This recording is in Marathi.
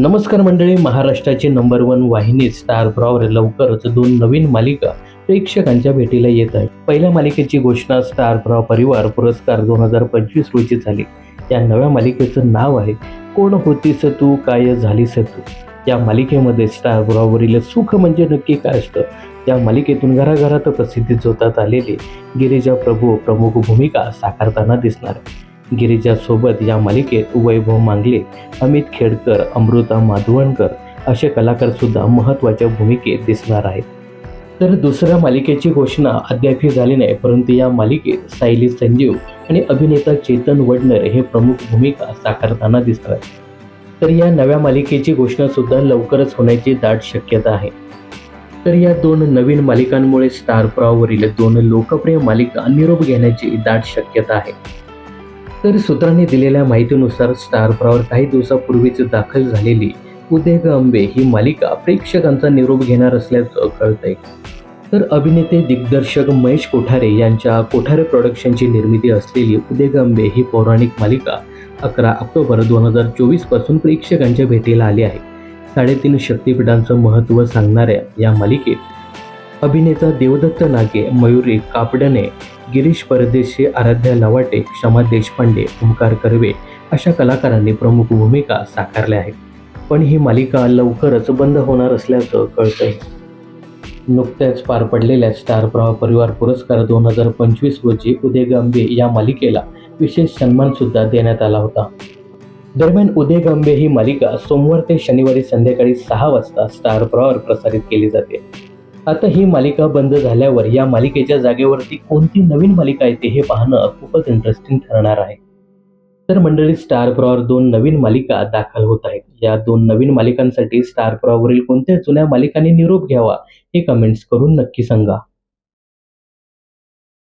नमस्कार मंडळी महाराष्ट्राची नंबर वन वाहिनी स्टार प्रॉवर लवकरच दोन नवीन मालिका प्रेक्षकांच्या भेटीला येत आहे पहिल्या मालिकेची घोषणा स्टार प्रॉ परिवार पुरस्कार दोन हजार पंचवीस रोजी झाली. या नव्या मालिकेचं नाव आहे कोण होतीस तू काय झालीस तू? या मालिकेमध्ये स्टार प्रॉवरील सुख म्हणजे नक्की काय असतं? या मालिकेतून घराघरात प्रसिद्धी जोतात आलेली गिरिजा प्रभू प्रमुख भूमिका साकारताना दिसणार गिरिजासोबत या मालिकेत वैभव मांगले अमित खेडकर अमृता माधवणकर असे कलाकारसुद्धा महत्त्वाच्या भूमिकेत दिसणार आहेत. तर दुसऱ्या मालिकेची घोषणा अद्यापही झाली नाही परंतु या मालिकेत सायली संजीव आणि अभिनेता चेतन वडनर हे प्रमुख भूमिका साकारताना दिसणार आहेत तर या नव्या मालिकेची घोषणा सुद्धा लवकरच होण्याची दाट शक्यता आहे. तर या दोन नवीन मालिकांमुळे स्टार प्रॉवरील दोन लोकप्रिय मालिका निरोप घेण्याची दाट शक्यता आहे. तर सूत्रांनी दिलेल्या माहितीनुसार स्टार प्रॉवर काही दिवसापूर्वीच दाखल झालेली उदय अंबे ही मालिका प्रेक्षकांचा निरोप घेणार असल्याचं कळतंय. तर अभिनेते दिग्दर्शक महेश कोठारे यांच्या कोठारे प्रोडक्शनची निर्मिती असलेली उदय गंबे अंबे ही पौराणिक मालिका अकरा ऑक्टोबर दोन हजार चोवीसपासून प्रेक्षकांच्या भेटीला आली आहे. साडेतीन शक्तिपीठांचं महत्त्व सांगणाऱ्या या मालिकेत अभिनेता देवदत्त नागे मयुरी कापडणे गिरीश परदेशी आराध्या लवाटे क्षमा देशपांडे ओंकार कर्वे अशा कलाकारांनी प्रमुख भूमिका साकारल्या आहेत. पण ही मालिका लवकरच बंद होणार असल्याचं कळतंय. नुकत्याच पार पडलेल्या स्टार प्रवाह परिवार पुरस्कार दोन हजार पंचवीस रोजी उदय गांबे या मालिकेला विशेष सन्मान सुद्धा देण्यात आला होता. दरम्यान उदय गांबे ही मालिका सोमवार ते शनिवारी संध्याकाळी सहा वाजता स्टार प्रवार प्रसारित केली जाते. आता ही मालिका बंद झाल्यावर या मालिकेच्या जागेवरती कोणती नवीन मालिका येते हे पाहणं खूपच इंटरेस्टिंग ठरणार आहे. तर मंडळी स्टार प्रॉवर दोन नवीन मालिका दाखल होत आहेत. या दोन नवीन मालिकांसाठी स्टार प्रॉवरील कोणत्या जुन्या मालिकांनी निरोप घ्यावा हे कमेंट्स करून नक्की सांगा.